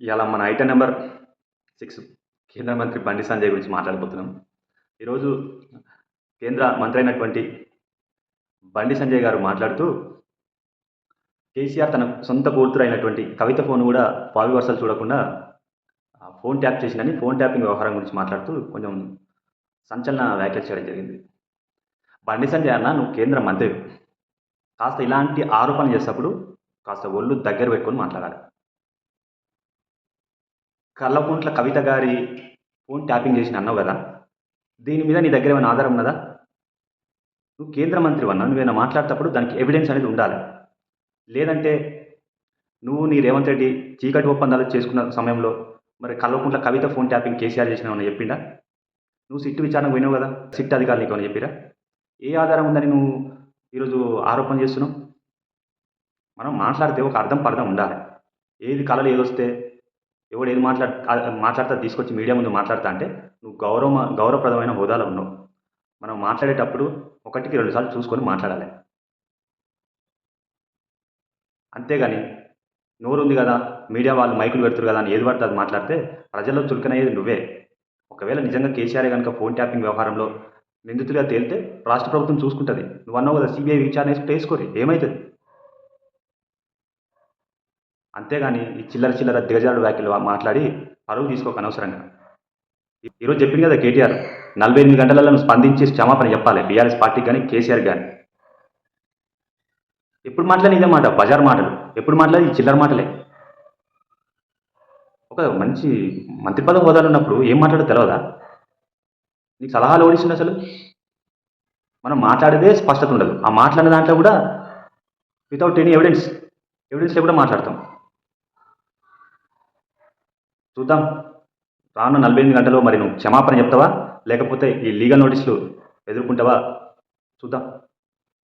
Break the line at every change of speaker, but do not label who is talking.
ఇవాళ మన item number six. కేంద్ర మంత్రి బండి సంజయ్ గురించి మాట్లాడబోతున్నాం. ఈరోజు కేంద్ర మంత్రి అయినటువంటి బండి సంజయ్ గారు మాట్లాడుతూ కేసీఆర్ తన సొంత కూతురు అయినటువంటి కవిత ఫోన్ కూడా పావి వర్షాలు చూడకుండా ఫోన్ ట్యాప్ చేసిందని ఫోన్ ట్యాపింగ్ వ్యవహారం గురించి మాట్లాడుతూ కొంచెం సంచలన వ్యాఖ్యలు చేయడం జరిగింది. బండి సంజయ్ అన్న నువ్వు కేంద్ర మంత్రి. కాస్త ఇలాంటి ఆరోపణలు చేసేటప్పుడు కాస్త ఒళ్ళు దగ్గర పెట్టుకొని మాట్లాడాలి. కల్లకుంట్ల కవిత గారి ఫోన్ ట్యాపింగ్ చేసిన అన్నావు కదా? దీని మీద నీ దగ్గర ఏమైనా ఆధారం ఉన్నదా? నువ్వు కేంద్ర మంత్రి అన్నా నువ్వేమైనా మాట్లాడేటప్పుడు దానికి ఎవిడెన్స్ అనేది ఉండాలి. లేదంటే నువ్వు నీ రేవంత్ రెడ్డి చీకటి ఒప్పందాలు చేసుకున్న సమయంలో మరి Kalvakuntla Kavitha phone tapping KCR చేసినావని చెప్పిండా? నువ్వు సిట్టు విచారణకు పోయినావు కదా సిట్ అధికారులు నీకు అని చెప్పిరా? ఏ ఆధారం ఉందని నువ్వు ఈరోజు ఆరోపణ చేస్తున్నావు? మనం మాట్లాడితే ఒక అర్థం పర్థం ఉండాలి. ఏది కళలు ఏదొస్తే ఎవడు ఏది మాట్లాడు మాట్లాడతా తీసుకొచ్చి మీడియా ముందు మాట్లాడతా అంటే నువ్వు గౌరవ గౌరవప్రదమైన హోదాలో ఉన్నావు. మనం మాట్లాడేటప్పుడు ఒకటికి రెండు సార్లు చూసుకొని మాట్లాడాలి. అంతేగాని నోరు ఉంది కదా మీడియా వాళ్ళు మైకులు పెడుతురు కదా అని ఏది పడితే అది మాట్లాడితే ప్రజల్లో చురుకనయ్యేది నువ్వే. ఒకవేళ నిజంగా కేసీఆర్ కనుక ఫోన్ ట్యాపింగ్ వ్యవహారంలో నిందితులుగా తేలితే రాష్ట్ర ప్రభుత్వం చూసుకుంటుంది. నువ్వు అన్నావు కదా సిబిఐ విచారణ వేసి వేసుకోరి ఏమవుతుంది అంతేగాని ఈ చిల్లర చిల్లర దిగజాడు వ్యాఖ్యలు మాట్లాడి పరువు తీసుకోక అనవసరంగా. ఈరోజు చెప్పింది కదా కేటీఆర్ నలభై ఎనిమిది గంటలలో స్పందించి క్షమాపణ చెప్పాలి. బీఆర్ఎస్ పార్టీకి కానీ కేసీఆర్ కానీ. ఎప్పుడు మాట్లాడి ఇదే మాట బజార్ మాటలు. ఎప్పుడు మాట్లాడి ఈ చిల్లర మాటలే. ఒక మంచి మంత్రి పదం హోదాలు ఉన్నప్పుడు ఏం మాట్లాడో తెలియదా నీకు సలహాలు ఓడిస్తుంది అసలు? మనం మాట్లాడేదే స్పష్టత ఉండదు. ఆ మాట్లాడిన దాంట్లో కూడా వితౌట్ ఎనీ ఎవిడెన్స్ ఎవిడెన్స్ లేకుండా మాట్లాడతాం. చూద్దాం. రాను నలభై ఎనిమిది గంటల్లో మరి నువ్వు క్షమాపణ చెప్తావా? లేకపోతే ఈ లీగల్ నోటీసులు ఎదుర్కొంటావా? చూద్దాం.